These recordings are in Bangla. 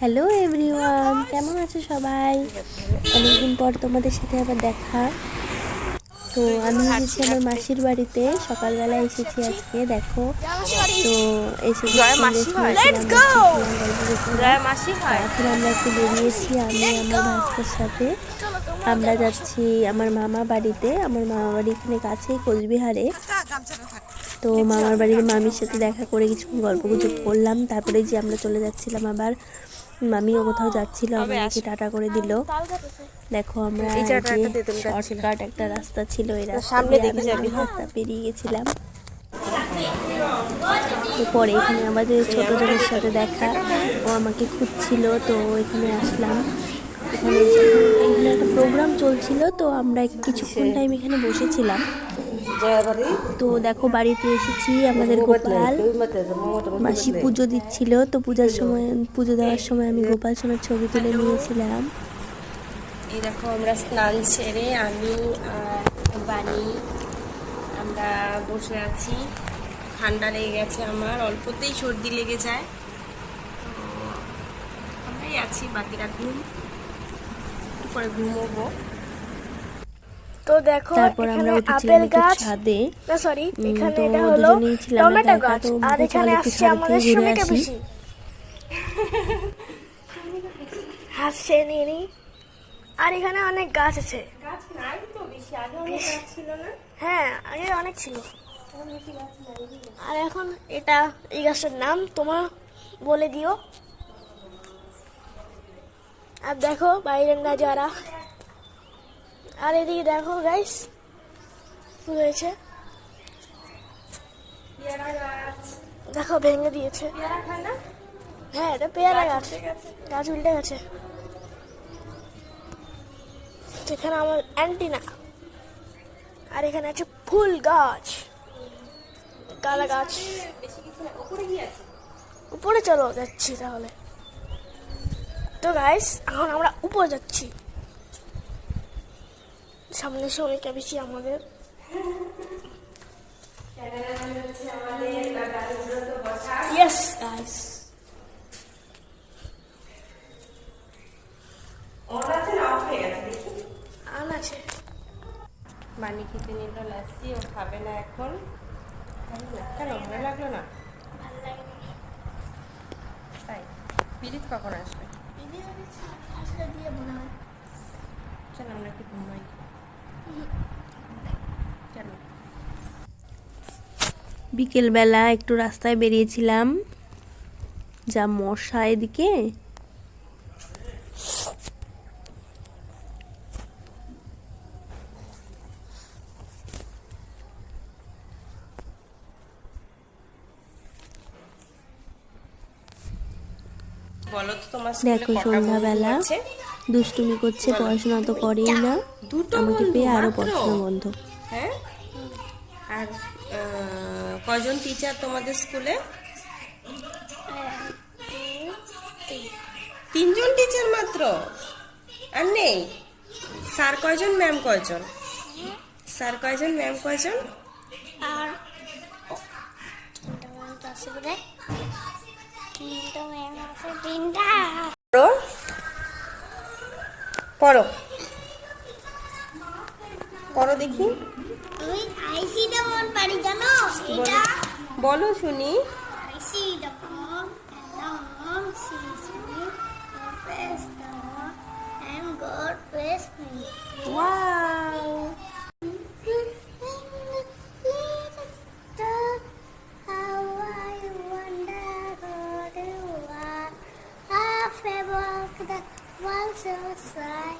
হ্যালো এভরিওয়ান কেমন আছো সবাই? অনেকদিন পর তোমাদের সাথে আবার দেখা। তো আমি এসেছি আমার মাসির বাড়িতে। সকালবেলা এসেছি আজকে দেখো। তো এসে এখন আমরা একটু বেরিয়েছি আমি আমার ভাস্কর সাথে। আমরা যাচ্ছি আমার মামা বাড়িতে। আমার মামা বাড়ি এখানে কাছেই কোচবিহারে। তো মামার বাড়ির মামির সাথে দেখা করে কিছুক্ষণ গল্প গুজব করলাম। তারপরে যে আমরা চলে যাচ্ছিলাম আবার মামিও কোথাও যাচ্ছিল আমাকে টাটা করে দিল। দেখো আমরা। শর্টকাট একটা রাস্তা ছিল এই রাস্তা সামনে হ্যাঁ? রাস্তা পেরিয়ে গেছিলাম। তো পরে এখানে আমাদের ছোট বোনের সাথে দেখা। ও আমাকে খুঁজছিল তো এখানে আসলাম। এখানে এখানে একটা প্রোগ্রাম চলছিল তো আমরা কিছুক্ষণ টাইম এখানে বসেছিলাম। তো দেখো বাড়িতে এসেছি আমাদের গোপাল মাসি পুজো দিচ্ছিল তো পূজার সময় পুজো দেওয়ার সময় আমি গোপাল সোনার ছবি তুলে নিয়েছিলাম। এই দেখো আমরা স্নান সেরে আমি আর বানি আমরা বসে আছি। ঠান্ডা লেগে গেছে আমার অল্পতেই সর্দি লেগে যায়। তো আমরাই আছি বাকিরা ঘুম। একটু পরে ঘুমোবো। তো দেখো তারপর আমরা উঠেছিলাম আপেল একটু গাছ। ছাদে না সরি এখানে এটা হলো না, টমেটো গাছ। আর এখানে আসছে আমাদের সুমিকা আসি। হাসছে নিনি আর এখানে অনেক গাছ আছে। গাছ নাই তো বেশি আগে অনেক গাছ ছিল না? হ্যাঁ আগে অনেক ছিল। আর এখন এটা এই গাছটার নাম তোমার বলে দিও। আর দেখো বাইরের নাজারা আর এদিকে দেখো গাইস ফুল হয়েছে? দেখো ভেঙে দিয়েছে। হ্যাঁ এটা পেয়ারা গাছ গাছ। উল্টে গেছে। এখানে আমার অ্যান্টিনা। আর এখানে আছে ফুল গাছ। কালা গাছ। উপরে চলো যাচ্ছি তাহলে। তো গাইস এখন আমরা উপরে যাচ্ছি। সামনে সবাইকে বেশি আমাদের। ইয়েস গাইস অন আছে। বানি খেতে নিল লাসি ও খাবে না এখন। কেন ভালো লাগল না? তাই পিরিত কখন আসবে? দিয়ে মনে হয় চল আমরা একটু ঘুমাই কেন বিকেলবেলা একটু রাস্তায় বেরিয়েছিলাম। যা মশা এদিকে। দেখো সন্ধ্যাবেলা দুষ্টুমি করছে পড়াশোনা তো করেই না। আমাকে পেয়ে আরও? পড়াশোনা বন্ধ। হ্যাঁ? আর কজন টিচার তোমাদের স্কুলে তিনজন টিচার মাত্র? আর নেই? স্যার কয়জন ম্যাম কয়জন? স্যার কয়জন ম্যাম কয়জন? আর পড়ো। পড়ো দেখি। আমি আইসি যেমন পারি জানো বলো বলো শুনি I see the palm and the mom sees me. God bless the mom and God bless me. Wow How I wonder what you are. Half above the world so bright,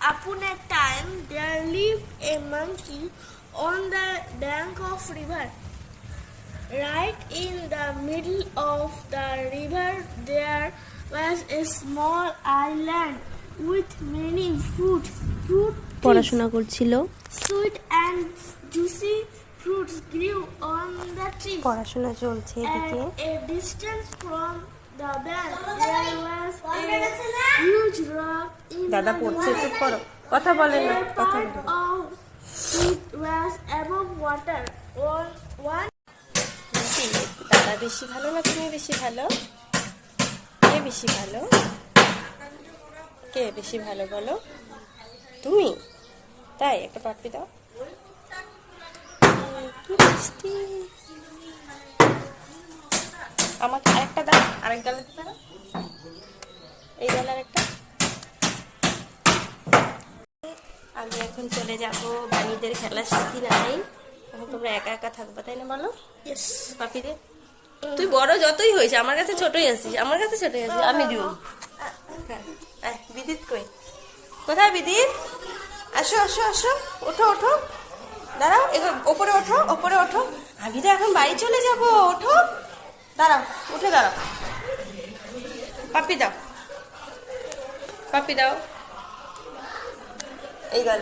Upon a time there lived a monkey on the bank of river. Right in the middle of the river there was a small island with many fruits. Fruit পড়াশোনা করছিল sweet and juicy fruits grew on the trees. পড়াশোনা চলছে এদিকে a distance from দাদা পড়ছে, চুপ করো। কথা বলে না, কথা বলে দাদা বেশি ভালো না তুমি বেশি ভালো? কে বেশি ভালো? কে বেশি ভালো বলো? তুমি? তাই, একটা পাপড়ি দাও। কি মিষ্টি। আমাকে আরেকটা দাও আরেক গালে দাও। এই গালে আরেকটা আমি এখন চলে যাব বাণীদের খেলা শিখি নাই এখন তোমরা একা একা থাকবা তাই না বলো? Yes. পাপিরে তুই বড় যতই হয়েছে আমার কাছে ছোটই আছিস আমার কাছে ছোটই আছিস আমি দিব। হ্যাঁ, বিদিত কই? কোথায় বিদিত? আসো আসো আসো ওঠো ওঠো। দাঁড়াও এগো ওপরে ওঠো ওপরে ওঠো। আমি তো এখন বাড়ি চলে যাব ওঠো। দাঁড়াও উঠে দাঁড়াও। পাপি দাও। পাপি দাও। এই গেল।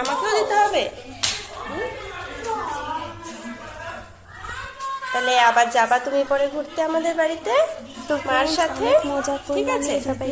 আমাকেও দিতে হবে। তাহলে আবার যাবা তুমি পরে ঘুরতে আমাদের বাড়িতে? তো মার friends, সাথে মজা ঠিক আছে। সবাই